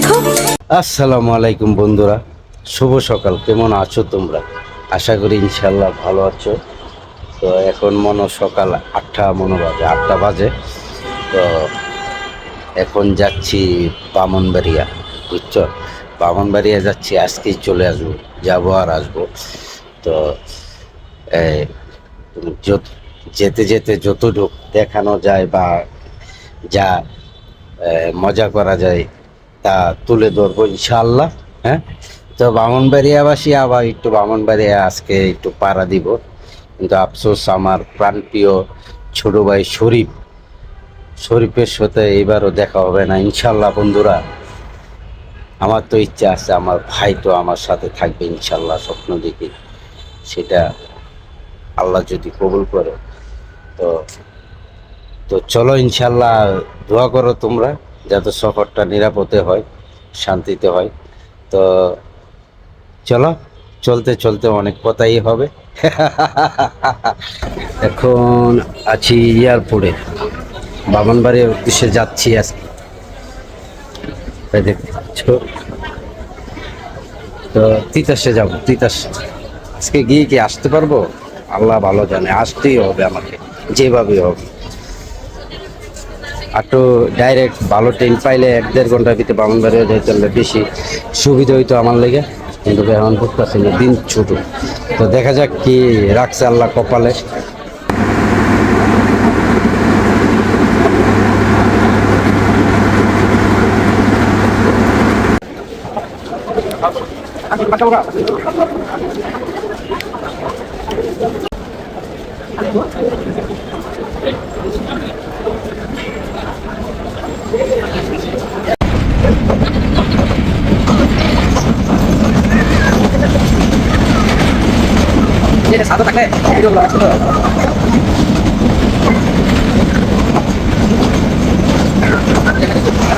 দেখো। আসসালামু আলাইকুম বন্ধুরা, শুভ সকাল, কেমন আছো তোমরা? আশা করি ইনশাল্লাহ ভালো আছো। তো এখন মনে সকাল আটটা, মনে বাজে আটটা বাজে। তো এখন যাচ্ছি বামনবাড়িয়া, বুঝছ? বামনবাড়িয়া যাচ্ছি, আজকেই চলে আসব, যাব আর আসব। তো যত- যেতে যেতে যতটুক দেখানো যায় বা যা মজা করা যায় তা তুলে ধরবো ইনশাআল্লাহ হ্যাঁ? তো বামনবাড়িয়াবাসী আবার একটু বামনবাড়িয়া আজকে একটু পাড়া দিব। কিন্তু আফসোস আমার প্রাণপ্রিয় ছোট ভাই শরীফ, শরীফের সাথে এবারও দেখা হবে না ইনশাল্লাহ বন্ধুরা। আমার তো ইচ্ছা আছে, আমার ভাই তো আমার সাথে থাকবে ইনশাল্লাহ স্বপ্ন দেখি। সেটা আল্লাহ যদি কবুল করে। তো তো চলো ইনশাল্লাহ দোয়া করো তোমরা। যাতে সফরটা নিরাপদে হয়, শান্তিতে হয়। তো চলো, চলতে চলতে অনেক কথাই হবে। এখন আছি এয়ারপোর্টে। বামনবাড়ির উদ্দেশ্যে যাচ্ছি আজকে। দেখতে পাচ্ছ। তো তিতাসে যাব, তিতাস। আজকে গিয়ে কি আসতে পারব? আল্লাহ ভালো জানে, আসতেই হবে আমাকে যেভাবে হোক। তো ডাইরেক্ট ভালো ট্রেন পাইলে এক দেড় ঘণ্টার ভিতরে বামনবাড়ি যাইতে হলে বেশি সুবিধা হইতো আমার লেগে। কিন্তু এখন বুঝতেছি না, দিন ছোট। তো দেখা যাক কি রাখছে আল্লাহ কপালে। সাদা থাকলে ভিডিওগুলো আসতো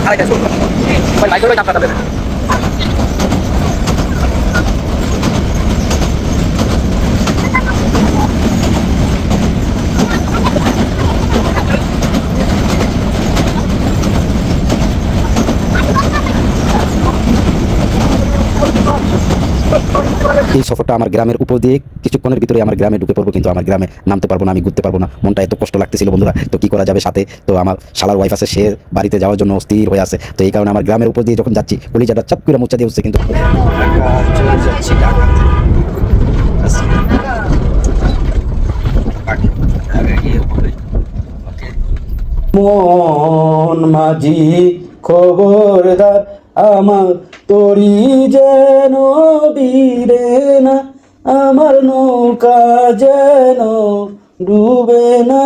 আরেকটা লাইট এই সফরটা আমার গ্রামের উপর দিয়ে কিছুক্ষণের ভিতরে আমার গ্রামে ঢুকে পড়ব, কিন্তু আমার গ্রামে নামতে পারব না, আমি ঘুরতে পারব না। মনটা এত কষ্ট লাগতেছিল বন্ধুরা, তো কি করা যাবে সাথে? তো আমার শালার ওয়াইফ আছে, সে বাড়িতে যাওয়ার জন্য অস্থির হয়ে আছে। তো এই কারণে আমার গ্রামের উপর দিয়ে যখন যাচ্ছি, কলিজাটা চাপ করে মোচা দিয়ে উঠছে কিন্তু। মন মাঝি খবরদার আমার তরি যেন বীরে না, আমার নৌকা যেন ডুবে না।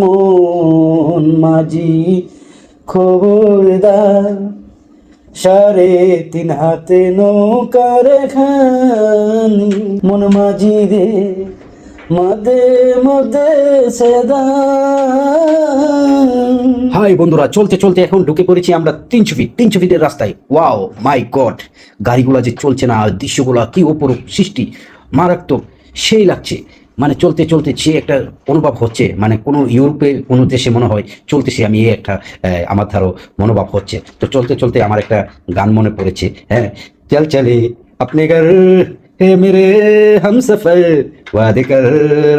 মন মাঝি খবরদার, সাড়ে তিন হাতে নৌকার খানি মন মাঝি রে সেদা। হাই বন্ধুরা, চলতে চলতে এখন ঢুকে পড়েছি আমরা তিনশো ফিট তিনশো ফিটের রাস্তায়। ওয়াও, মাই গড, গাড়িগুলা যে চলছে না, আর দৃশ্যগুলা কি অপরূপ সৃষ্টি। মারাত্মক, সেই লাগছে। মানে চলতে চলতে সে একটা অনুভব হচ্ছে মানে কোনো ইউরোপে, কোনো দেশে মনে হয় চলতেছে আমি একটা আমার ধারো মনোভাব হচ্ছে। তো চলতে চলতে আমার একটা গান মনে পড়েছে হ্যাঁ। চল, চলে, আপনি ঘর। হে মেরে হাম সফর ওয়াদে কর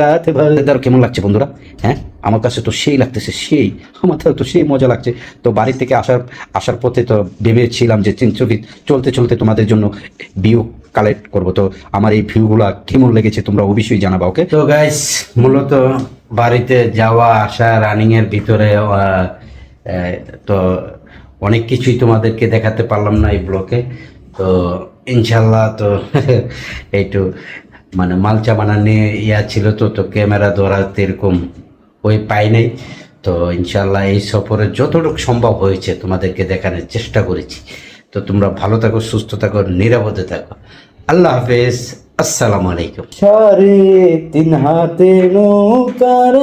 রাত ভর। কেমন লাগছে বন্ধুরা? হ্যাঁ? আমার কাছে তো সেই লাগতেছে সেই। আমার তো সেই মজা লাগছে। তো বাড়ি থেকে আসার আসার পথে তো ভেবেছিলাম যে চিনচবি চলতে চলতে তোমাদের জন্য ভিউ কালেক্ট করব। তো আমার এই ভিউগুলো কেমন লেগেছে তোমরা অবশ্যই জানাবা ওকে তো গাইস মূলত বাড়িতে যাওয়া আসা রানিং এর ভিতরে তো অনেক কিছুই তোমাদেরকে দেখাতে পারলাম না এই ব্লকে তো ইনশাল্লাহ তো একটু মানে মালচা বানা নিয়ে ইয়া ছিল তো তো ক্যামেরা ধরাতে এরকম ওই পাই নাই। তো ইনশাল্লাহ এই সফরে যতটুকু সম্ভব হয়েছে তোমাদেরকে দেখানোর চেষ্টা করেছি। তো তোমরা ভালো থাকো, সুস্থ থাকো, নিরাপদে থাকো। আল্লাহ হাফেজ, আসসালামু আলাইকুম। সাড়ে তিন হাতে নৌকার